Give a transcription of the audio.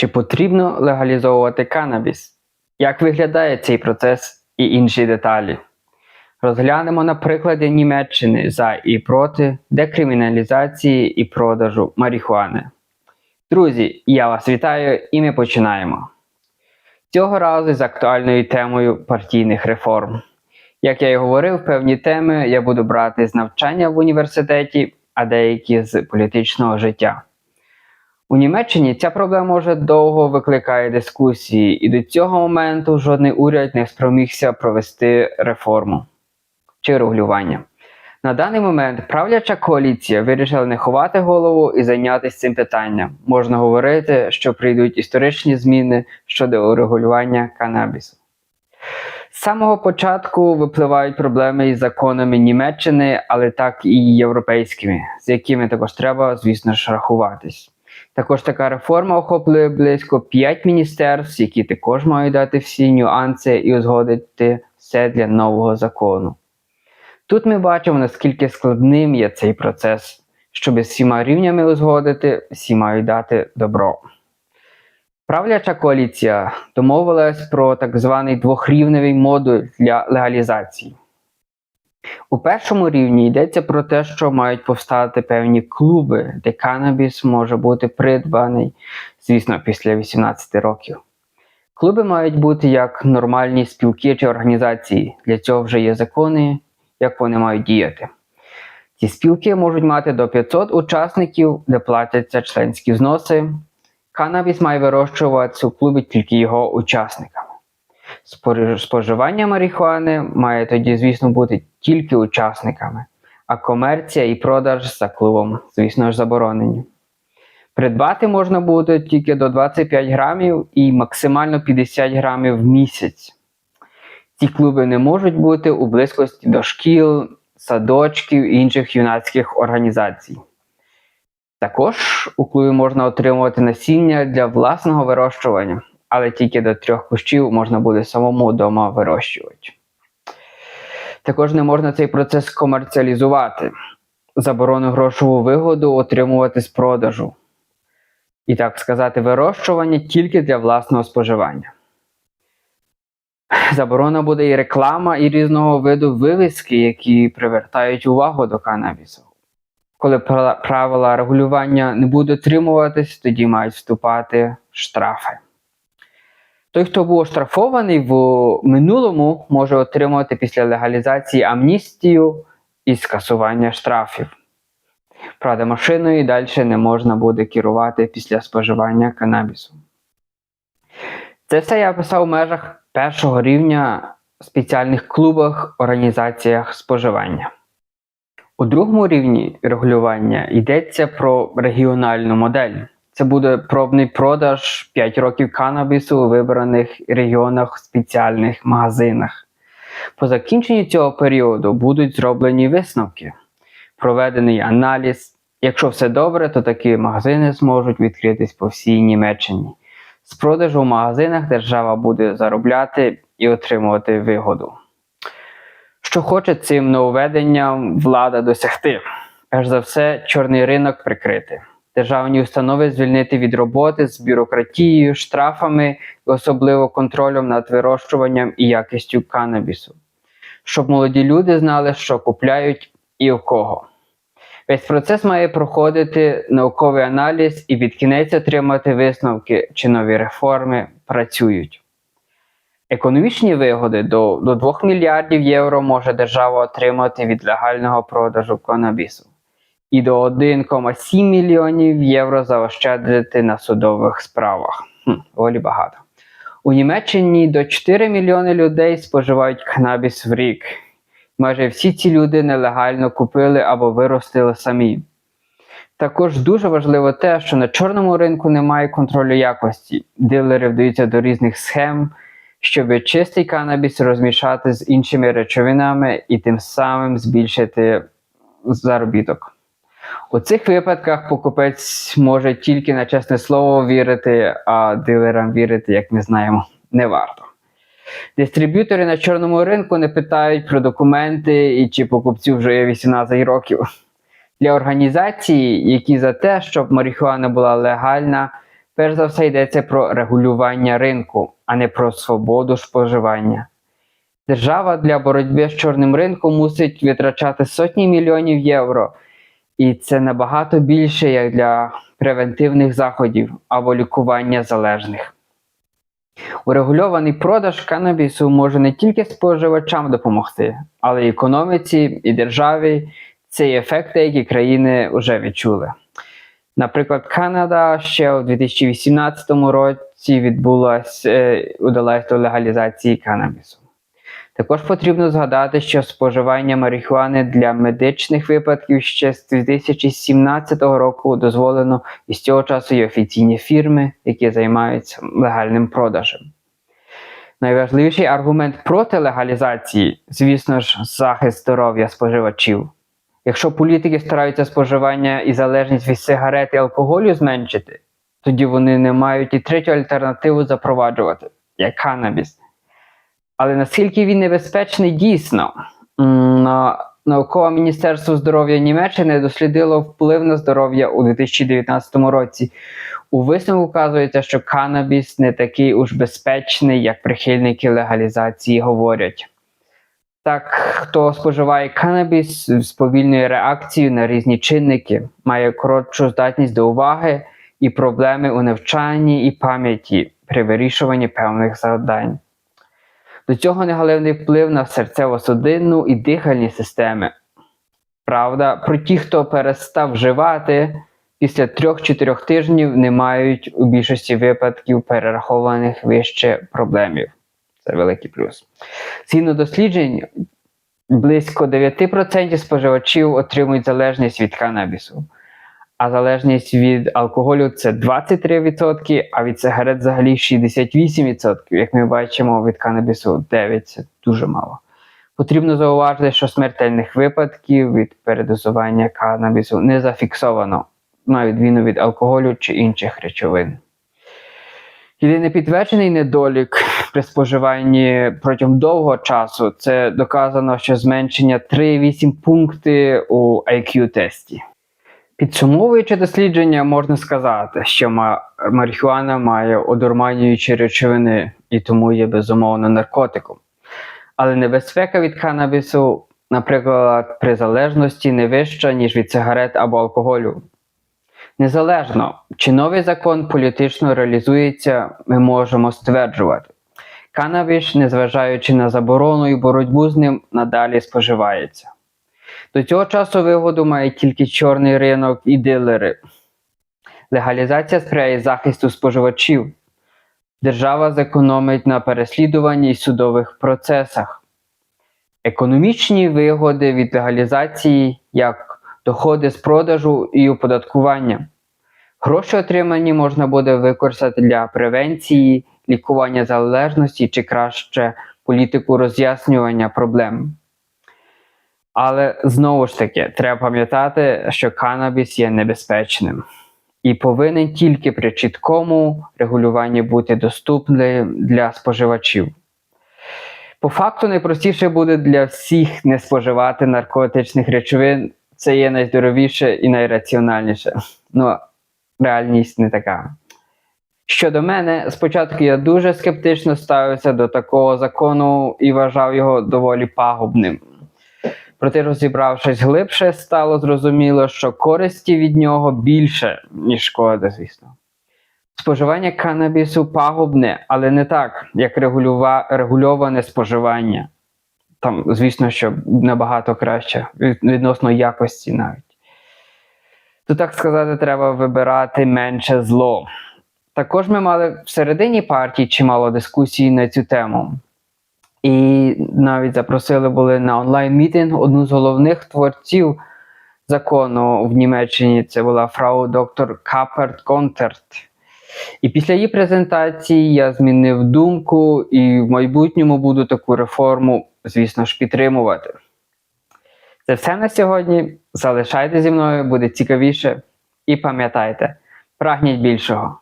Чи потрібно легалізовувати канабіс? Як виглядає цей процес і інші деталі? Розглянемо на прикладі Німеччини за і проти декриміналізації і продажу марихуани. Друзі, я вас вітаю і ми починаємо. Цього разу з актуальною темою партійних реформ. Як я і говорив, певні теми я буду брати з навчання в університеті, а деякі з політичного життя. У Німеччині ця проблема вже довго викликає дискусії, і до цього моменту жодний уряд не спромігся провести реформу чи регулювання. На даний момент правляча коаліція вирішила не ховати голову і зайнятися цим питанням. Можна говорити, що прийдуть історичні зміни щодо регулювання канабісу. З самого початку випливають проблеми із законами Німеччини, але так і європейськими, з якими також треба, звісно ж, рахуватись. Також така реформа охоплює близько 5 міністерств, які також мають дати всі нюанси і узгодити все для нового закону. Тут ми бачимо, наскільки складним є цей процес, щоб з всіма рівнями узгодити, всі мають дати добро. Правляча коаліція домовилась про так званий двохрівневий модуль для легалізації. У першому рівні йдеться про те, що мають повстати певні клуби, де канабіс може бути придбаний, звісно, після 18 років. Клуби мають бути як нормальні спілки чи організації. Для цього вже є закони, як вони мають діяти. Ці спілки можуть мати до 500 учасників, де платяться членські взноси. Канабіс має вирощуватися у клубі тільки його учасниками. Споживання марихуани має тоді, звісно, бути тільки учасниками, а комерція і продаж за клубом, звісно ж, заборонені. Придбати можна буде тільки до 25 грамів і максимально 50 грамів в місяць. Ці клуби не можуть бути у близькості до шкіл, садочків і інших юнацьких організацій. Також у клубі можна отримувати насіння для власного вирощування, але тільки до трьох кущів можна буде самому вдома вирощувати. Також не можна цей процес комерціалізувати, заборону грошову вигоду отримувати з продажу. І так сказати, вирощування тільки для власного споживання. Заборона буде і реклама, і різного виду вивіски, які привертають увагу до канабісу. Коли правила регулювання не будуть дотримуватись, тоді мають вступати штрафи. Той, хто був оштрафований в минулому, може отримати після легалізації амністію і скасування штрафів. Правда, машиною далі не можна буде керувати після споживання канабісу. Це все я описав у межах першого рівня в спеціальних клубах, організаціях споживання. У другому рівні регулювання йдеться про регіональну модель. Це буде пробний продаж 5 років канабісу у вибраних регіонах в спеціальних магазинах. По закінченні цього періоду будуть зроблені висновки, проведений аналіз. Якщо все добре, то такі магазини зможуть відкритись по всій Німеччині. З продажу в магазинах держава буде заробляти і отримувати вигоду. Що хоче цим нововведенням влада досягти? Перш за все, чорний ринок прикрити, державні установи звільнити від роботи з бюрократією, штрафами особливо контролем над вирощуванням і якістю канабісу, щоб молоді люди знали, що купляють і у кого. Весь процес має проходити науковий аналіз і під кінець отримати висновки, чи нові реформи працюють. Економічні вигоди до, до 2 мільярдів євро може держава отримати від легального продажу канабісу і до 1,7 мільйонів євро заощадрити на судових справах. Хм, доволі багато. У Німеччині до 4 мільйони людей споживають канабіс в рік. Майже всі ці люди нелегально купили або виростили самі. Також дуже важливо те, що на чорному ринку немає контролю якості. Дилери вдаються до різних схем, щоб чистий канабіс розмішати з іншими речовинами і тим самим збільшити заробіток. У цих випадках покупець може тільки на чесне слово вірити, а дилерам вірити, як ми знаємо, не варто. Дистриб'ютори на чорному ринку не питають про документи і чи покупцю вже є 18 років. Для організацій, які за те, щоб марихуана була легальна, Перш за все йдеться про регулювання ринку, а не про свободу споживання. Держава для боротьби з чорним ринком мусить витрачати сотні мільйонів євро, і це набагато більше як для превентивних заходів або лікування залежних. Урегульований продаж канабісу може не тільки споживачам допомогти, але й економіці і державі. Це є ефекти, які країни вже відчули. Наприклад, Канада ще у 2018 році відбулася е, удалась до легалізації канабісу. Також потрібно згадати, що споживання марихуани для медичних випадків ще з 2017 року дозволено і з цього часу є офіційні фірми, які займаються легальним продажем. Найважливіший аргумент проти легалізації, звісно ж, захист здоров'я споживачів. Якщо політики стараються споживання і залежність від сигарет і алкоголю зменшити, тоді вони не мають і третю альтернативу запроваджувати, як канабіс. Але наскільки він небезпечний дійсно, наукове міністерство здоров'я Німеччини дослідило вплив на здоров'я у 2019 році. У висновку вказується, що канабіс не такий уж безпечний, як прихильники легалізації говорять. Так, хто споживає канабіс, сповільнює реакцію на різні чинники, має коротшу здатність до уваги і проблеми у навчанні і пам'яті при вирішуванні певних завдань. До цього негалевний вплив на серцево-судинну і дихальні системи. Правда, про ті, хто перестав вживати, після 3-4 тижнів не мають у більшості випадків перерахованих вище проблемів. Це великий плюс. Згідно досліджень, близько 9% споживачів отримують залежність від канабісу, а залежність від алкоголю це 23%, а від сигарет взагалі 68%. Як ми бачимо, від канабісу 9% це дуже мало. Потрібно зауважити, що смертельних випадків від передозування канабісу не зафіксовано, на відміну від алкоголю чи інших речовин. Єдиний підтверджений недолік при споживанні протягом довгого часу це доказано, що зменшення 3,8 пункти у IQ-тесті. Підсумовуючи дослідження, можна сказати, що ма- марихуана має одурманюючі речовини і тому є безумовно наркотиком. Але небезпека від канабісу, наприклад, при залежності не вища, ніж від сигарет або алкоголю. Незалежно, чи новий закон політично реалізується, ми можемо стверджувати. Канабіс, незважаючи на заборону і боротьбу з ним, надалі споживається. До цього часу вигоду має тільки чорний ринок і дилери. Легалізація сприяє захисту споживачів. Держава зекономить на переслідуванні і судових процесах. Економічні вигоди від легалізації, як доходи з продажу і оподаткування. Гроші отримані можна буде використати для превенції, лікування залежності чи краще політику роз'яснювання проблем. Але знову ж таки, треба пам'ятати, що канабіс є небезпечним і повинен тільки при чіткому регулюванні бути доступним для споживачів. По факту, найпростіше буде для всіх не споживати наркотичних речовин. Це є найздоровіше і найраціональніше. Ну, реальність не така. Щодо мене, спочатку я дуже скептично ставився до такого закону і вважав його доволі пагубним. Проте, розібравшись глибше, стало зрозуміло, що користі від нього більше, ніж шкода, звісно. Споживання канабісу пагубне, але не так, як регулюва... регульоване споживання. Там, звісно, що набагато краще, відносно якості навіть. То так сказати, треба вибирати менше зло. Також ми мали всередині партії чимало дискусій на цю тему. І навіть запросили були на онлайн-мітинг одну з головних творців закону в Німеччині. Це була фрау доктор Каперт Контерт. І після її презентації я змінив думку і в майбутньому буду таку реформу, звісно ж, підтримувати. Це все на сьогодні. Залишайте зі мною, буде цікавіше. І пам'ятайте, прагніть більшого.